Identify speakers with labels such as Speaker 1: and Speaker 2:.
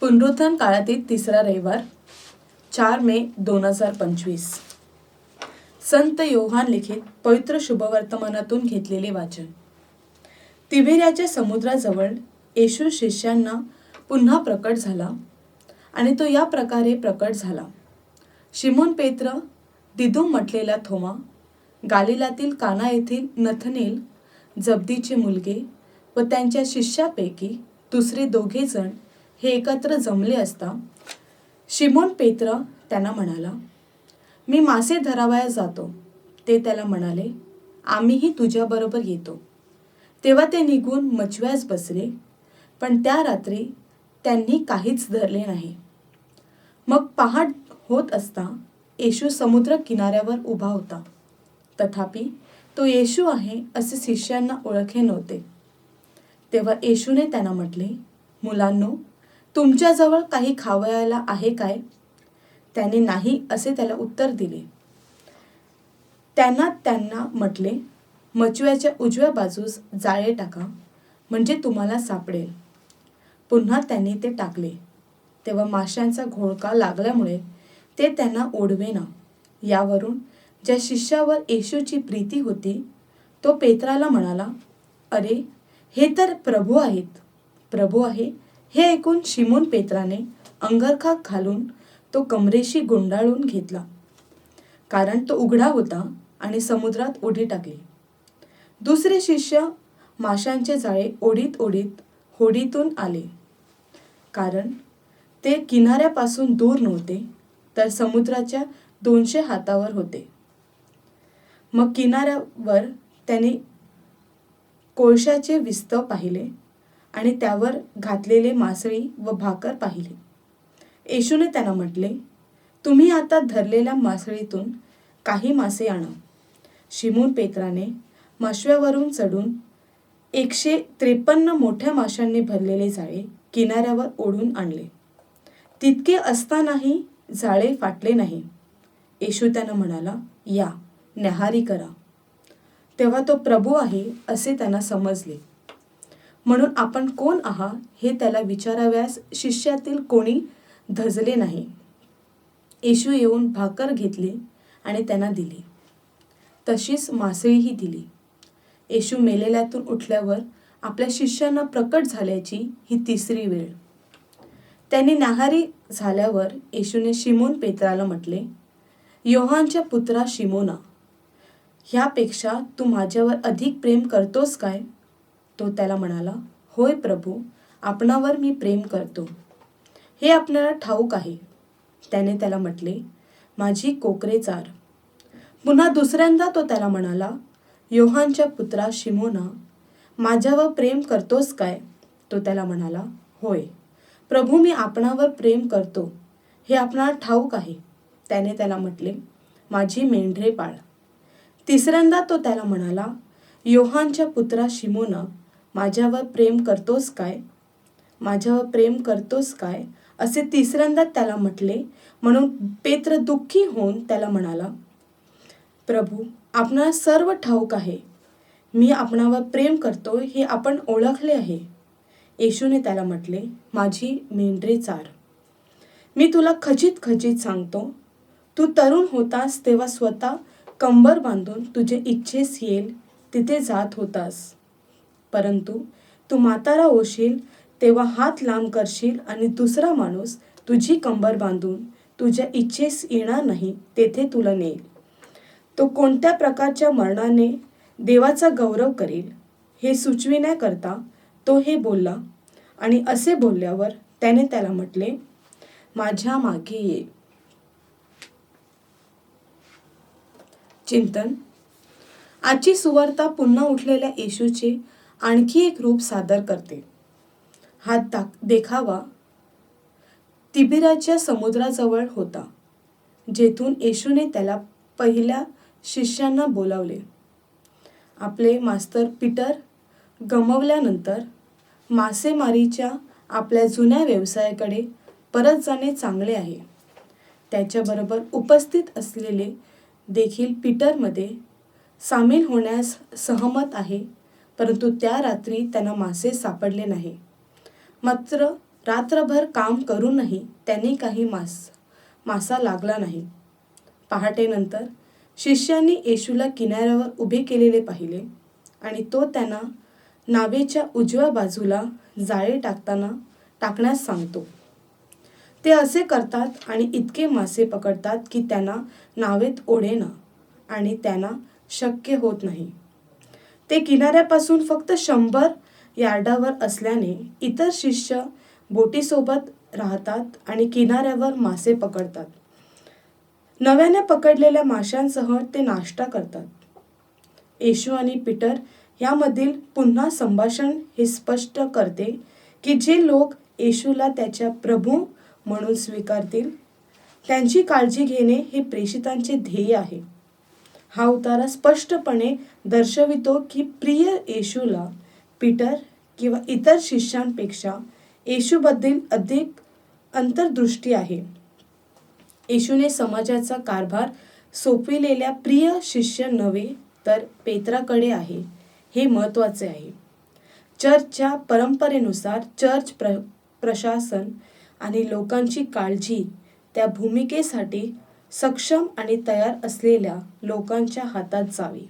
Speaker 1: पुनरुत्थान काळातील तिसरा रविवार चार मे दोन हजार पंचवीस. संत योहान लिखित पवित्र शुभवर्तमानातून घेतलेले वाचन. तिबेऱ्याच्या समुद्राजवळ येशू शिष्यांना पुन्हा प्रकट झाला आणि तो या प्रकारे प्रकट झाला. शिमोन पेत्र दिदुम म्हटलेला थोमा गालिलातील काना येथील नथनेल जब्दीचे मुलगे व त्यांच्या शिष्यापैकी दुसरे दोघे जण हे एकत्र जमले असता शिमोन पेत्र त्यांना म्हणाला मी मासे धरावया जातो. ते त्याला म्हणाले आम्हीही तुझ्याबरोबर येतो. तेव्हा ते निघून मचव्यास बसले पण त्या रात्री त्यांनी काहीच धरले नाही. मग पहाट होत असता येशू समुद्र किनाऱ्यावर उभा होता. तथापि तो येशू आहे असे शिष्यांना ओळखे नव्हते. तेव्हा येशूने त्यांना म्हटले मुलांनो तुमच्याजवळ काही खावयाला आहे काय? त्याने नाही असे त्याला उत्तर दिले. त्यांना त्यांना म्हटले मचव्याच्या उजव्या बाजूस जाळे टाका म्हणजे तुम्हाला सापडेल. पुन्हा त्यांनी ते टाकले. तेव्हा माशांचा घोळका लागल्यामुळे ते त्यांना ओढवेना. यावरून ज्या शिष्यावर येशूची प्रीती होती तो पेत्राला म्हणाला अरे हे तर प्रभू आहेत. प्रभू आहे हे ऐकून शिमोन पेत्राने अंगरखा घालून तो कमरेशी गुंडाळून घेतला. कारण तो उघडा होता आणि समुद्रात उडी टाकली. दुसरे शिष्य माशांचे जाळे ओढीत ओढीत होडीतून आले. कारण ते किनाऱ्यापासून दूर नव्हते तर समुद्राच्या दोनशे हातावर होते. मग किनाऱ्यावर त्याने कोळशाचे विस्तव पाहिले. आणि त्यावर घातलेले मासळी व भाकर पाहिले. येशूने त्यांना म्हटले तुम्ही आता धरलेल्या मासळीतून काही मासे आणा. शिमून पेत्राने माशव्यावरून चढून एकशे त्रेपन्न मोठ्या माशांनी भरलेले जाळे किनाऱ्यावर ओढून आणले. तितके असतानाही जाळे फाटले नाही. येशू त्यांना म्हणाला या न्याहारी करा. तेव्हा तो प्रभू आहे असे त्यांना समजले. म्हणून आपण कोण आहात हे त्याला विचाराव्यास शिष्यातील कोणी धजले नाही. येशू येऊन भाकर घेतली आणि त्यांना दिली. तशीच मासळीही दिली. येशू मेलेल्यातून उठल्यावर आपल्या शिष्यांना प्रकट झाल्याची ही तिसरी वेळ. त्यांनी नाहारी झाल्यावर येशूने शिमोन पेत्राला म्हटले योहानच्या पुत्रा शिमोना ह्यापेक्षा तू माझ्यावर अधिक प्रेम करतोस काय? तो त्याला म्हणाला होय प्रभू आपणावर मी प्रेम करतो. हे आपल्याला ठाऊक आहे. त्याने त्याला म्हटले माझी कोकरे चार. पुन्हा दुसऱ्यांदा तो त्याला म्हणाला योहानच्या पुत्रा शिमोना माझ्यावर प्रेम करतोस काय? तो त्याला म्हणाला होय. प्रभू मी आपणावर प्रेम करतो. हे आपणाला ठाऊक आहे. त्याने त्याला म्हटले माझी मेंढरे पाळ. तिसऱ्यांदा तो त्याला म्हणाला योहानच्या पुत्रा शिमोना माझ्यावर प्रेम करतोस काय? माझ्यावर प्रेम करतोस काय? असे तिसऱ्यांदा त्याला म्हटले. म्हणून पेत्र दुःखी होऊन त्याला म्हणाला प्रभू आपणाला सर्व ठाऊक आहे. मी आपणावर प्रेम करतो हे आपण ओळखले आहे. येशूने त्याला म्हटले माझी मेंढरे चार. मी तुला खचित खचित सांगतो. तू तरुण होतास तेव्हा स्वतः कंबर बांधून तुझे इच्छेस येईल तिथे जात होतास. परंतु तू म्हातारा होशील तेव्हा हात लांब करशील आणि दुसरा माणूस तुझी कंबर बांधून तुझ्या इच्छेस येणार नाही तेथे तुला नेईल. तो कोणत्या प्रकारच्या मरणाने देवाचा गौरव करेल हे सुचविण्याकरता तो हे बोलला आणि असे बोलल्यावर त्याने त्याला म्हटले माझ्या मागे ये. चिंतन. आजची सुवार्ता पुन्हा उठलेल्या येशूचे आणखी एक रूप सादर करते. हा दाख देखावा. तिबिराच्या समुद्राजवळ होता जेथून येशूने त्याला पहिल्या शिष्यांना बोलावले. आपले मास्तर पीटर गमवल्यानंतर मासेमारीच्या आपल्या जुन्या व्यवसायाकडे परत जाणे चांगले आहे. त्याच्याबरोबर उपस्थित असलेले देखील पीटरमध्ये सामील होण्यास सहमत आहे. परंतु त्या रात्री त्यांना मासे सापडले नाही. मात्र रात्रभर काम करूनही त्यांनी काही मास मासा लागला नाही. पहाटेनंतर शिष्यांनी येशूला किनाऱ्यावर उभे केलेले पाहिले आणि तो त्यांना नावेच्या उजव्या बाजूला जाळे टाकताना टाकण्यास सांगतो. ते असे करतात आणि इतके मासे पकडतात की त्यांना नावेत ओढेना आणि त्यांना शक्य होत नाही. ते किनाऱ्यापासून फक्त शंभर यार्डावर असल्याने इतर शिष्य बोटीसोबत राहतात आणि किनाऱ्यावर मासे पकडतात. नव्याने पकडलेल्या माशांसह ते नाश्ता करतात. येशू आणि पीटर यामधील पुन्हा संभाषण हे स्पष्ट करते की जे लोक येशूला त्याच्या प्रभू म्हणून स्वीकारतील त्यांची काळजी घेणे हे प्रेषितांचे ध्येय आहे. हा उतारा स्पष्टपणे दर्शवितो की प्रिय येशूला पीटर किंवा इतर शिष्यांपेक्षा येशूबद्दल अधिक अंतर्दृष्टी आहे. येशूने समाजाचा कारभार सोपविलेल्या प्रिय शिष्य नव्हे तर पेत्राकडे आहे. हे महत्त्वाचे आहे. चर्चच्या परंपरेनुसार चर्च प्र प्रशासन आणि लोकांची काळजी त्या भूमिकेसाठी सक्षम आणि तयार असलेल्या लोकांच्या हातात जावी.